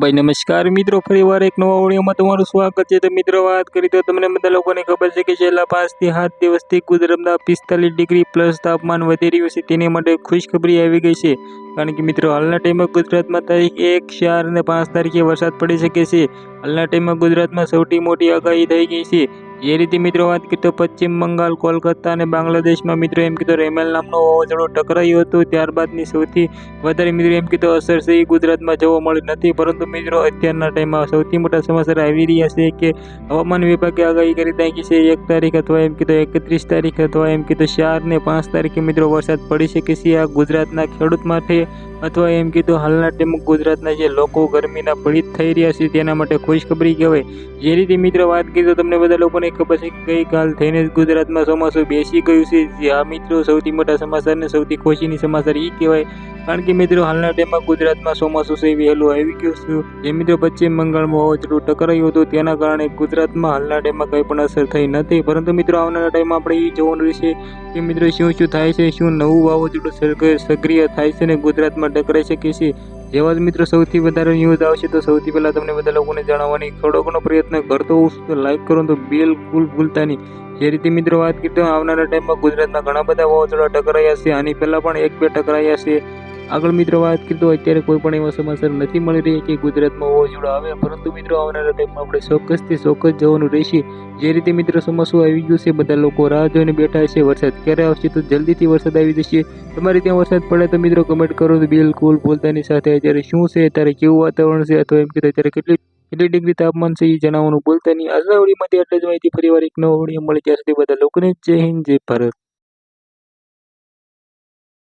ભાઈ, નમસ્કાર. મિત્રો, ફરીવાર એક નવા ઓડિયોમાં તમારું સ્વાગત છે. તો મિત્રો, વાત કરી તો તમને બધા લોકોને ખબર છે કે છેલ્લા પાંચથી સાત દિવસથી ગુજરાતના પિસ્તાલીસ ડિગ્રી પ્લસ તાપમાન વધી રહ્યું છે. તેની માટે ખુશખબરી આવી ગઈ છે. કારણ કે મિત્રો, હાલના ટાઈમમાં ગુજરાતમાં તારીખ એક, ચાર અને પાંચ તારીખે વરસાદ પડી શકે છે. હાલના ટાઈમમાં ગુજરાતમાં સૌથી મોટી આગાહી થઈ ગઈ છે. જે રીતે મિત્રો વાત કરીએ પશ્ચિમ બંગાળ, કોલકાતા અને બાંગ્લાદેશમાં મિત્રો એમ કીધું રેમેલ નામનો વાવાઝોડું ટકરાયું હતું. ત્યારબાદની સૌથી વધારે મિત્રો એમ કીધું અસર છે એ ગુજરાતમાં જોવા મળી નથી. પરંતુ મિત્રો અત્યારના ટાઈમમાં સૌથી મોટા સમાચાર આવી રહ્યા છે કે હવામાન વિભાગે આગાહી કરી નાખી છે એક તારીખ અથવા એમ કીધું એકત્રીસ તારીખ અથવા એમ કીધું ચાર ને પાંચ તારીખે મિત્રો વરસાદ પડી શકે છે. આ ગુજરાતના ખેડૂત માટે અથવા એમ કીધું હાલના ટાઈમમાં ગુજરાતના જે લોકો ગરમીના પીડિત થઈ રહ્યા છે તેના માટે ખુશખબરી કહેવાય. જે રીતે મિત્રો વાત કરી તો તમને બધા લોકોને ખબર છે ગઈકાલ થઈને ગુજરાતમાં ચોમાસું બેસી ગયું છે. જે આ મિત્રો સૌથી મોટા સમાચાર ને સૌથી ખુશીની સમાચાર એ કહેવાય. કારણ કે મિત્રો, હાલના ટાઈમમાં ગુજરાતમાં ચોમાસું છે વહેલું આવી ગયું છે. જે મિત્રો પશ્ચિમ બંગાળમાં વાવાઝોડું ટકરાયું હતું, તેના કારણે ગુજરાતમાં હાલના ટાઈમમાં કંઈ પણ અસર થઈ નથી. પરંતુ મિત્રો, આવનારા ટાઈમમાં આપણે એ જોવાનું રહેશે કે મિત્રો, શું શું થાય છે, શું નવું વાવાઝોડું સક્રિય થાય છે ને ગુજરાતમાં ટકરાઈ શકે છે. જેવા જ મિત્રો, સૌથી વધારે ન્યૂઝ આવશે તો સૌથી પહેલાં તમને બધા લોકોને જણાવવાની થોડો ઘણો પ્રયત્ન કરતો હોઉં તો લાઈક કરો તો બિલકુલ ભૂલતા નહીં. જે રીતે મિત્રો વાત કરી તો આવનારા ટાઈમમાં ગુજરાતમાં ઘણા બધા વાવાઝોડા ટકરાયા છે. આની પહેલાં પણ એક બે ટકરાયા છે. આગળ મિત્રો વાત કરીએ તો અત્યારે કોઈ પણ એવા સમાચાર નથી મળી રહ્યા કે ગુજરાતમાં વાવાઝોડા આવે. પરંતુ મિત્રો આવનારા ટાઈમમાં આપણે ચોક્કસથી ચોક્કસ જવાનું રહેશે. જે રીતે મિત્રો ચોમાસું આવી ગયું છે, બધા લોકો રાહ જોઈને બેઠા છે વરસાદ ક્યારે આવશે તો જલ્દીથી વરસાદ આવી જશે. તમારે ત્યાં વરસાદ પડે તો મિત્રો કમેન્ટ કરો તો બિલકુલ બોલતાની સાથે અત્યારે શું છે, અત્યારે કેવું વાતાવરણ છે? અથવા એમ કે અત્યારે કેટલી કેટલી ડિગ્રી તાપમાન છે એ જણાવવાનું બોલતા નહીં. આજના ઓડીમાંથી એટલે જ માહિતી ફરીવાર એક નવો ઓડિયો મળી. ત્યાં સુધી બધા લોકોને જય હિન્દ, જય ભારત.